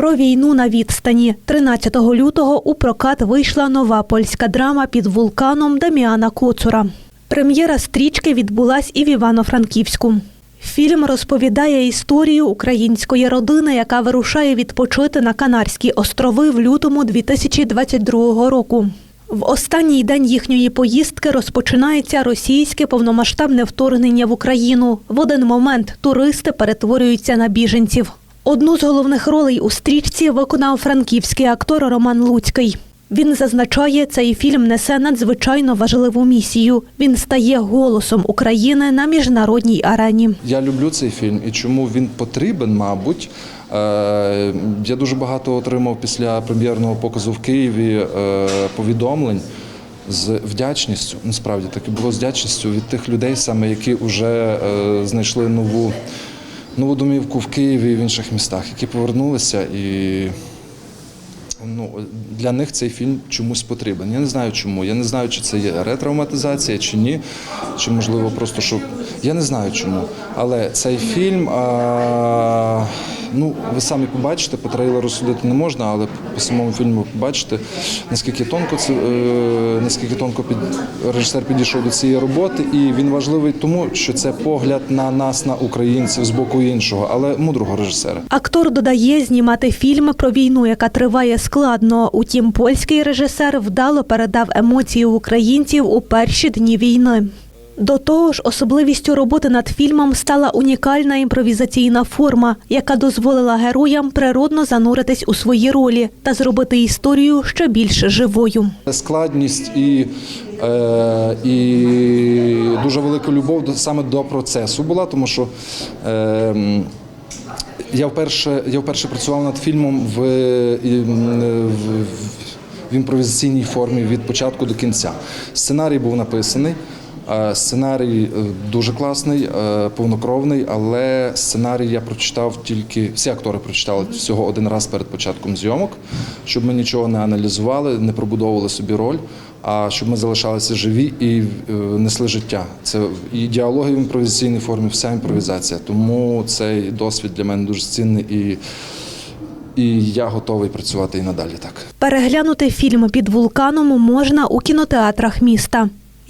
Про війну на відстані 13 лютого у прокат вийшла нова польська драма під вулканом Даміана Коцура. Прем'єра стрічки відбулась і в Івано-Франківську. Фільм розповідає історію української родини, яка вирушає відпочити на Канарські острови в лютому 2022 року. В останній день їхньої поїздки розпочинається російське повномасштабне вторгнення в Україну. В один момент туристи перетворюються на біженців. Одну з головних ролей у стрічці виконав франківський актор Роман Луцький. Він зазначає, цей фільм несе надзвичайно важливу місію. Він стає голосом України на міжнародній арені. Я люблю цей фільм і чому він потрібен, мабуть. Е, Я дуже багато отримав після прем'єрного показу в Києві е, повідомлень з вдячністю. Насправді так і було з вдячністю від тих людей, саме які вже е, знайшли нову, нову домівку в Києві і в інших містах, які повернулися і. Ну, для них цей фільм чомусь потрібен. Я не знаю чому. Я не знаю, чи це є ретравматизація, чи ні. Чи можливо просто щоб. Я не знаю чому. Але цей фільм, а, ну, ви самі побачите, по трейлеру судити не можна, але по самому фільму побачите, наскільки тонко це е, наскільки тонко під режисер підійшов до цієї роботи. І він важливий тому, що це погляд на нас, на українців з боку іншого, але мудрого режисера. Актор додає, знімати фільм про війну, яка триває складно. Утім, польський режисер вдало передав емоції українців у перші дні війни. До того ж, особливістю роботи над фільмом стала унікальна імпровізаційна форма, яка дозволила героям природно зануритись у свої ролі та зробити історію ще більш живою. Складність і, е, і дуже велика любов саме до процесу була, тому що е, я вперше, я вперше працював над фільмом в, в, в імпровізаційній формі від початку до кінця. Сценарій був написаний. Е, Сценарій е, дуже класний, е, повнокровний, але сценарій я прочитав тільки всі актори прочитали всього один раз перед початком зйомок, щоб ми нічого не аналізували, не пробудовували собі роль, а щоб ми залишалися живі і несли життя. Це і діалоги в імпровізаційній формі, вся імпровізація. Тому цей досвід для мене дуже цінний і, і я готовий працювати і надалі так. Переглянути фільм під вулканом можна у кінотеатрах міста.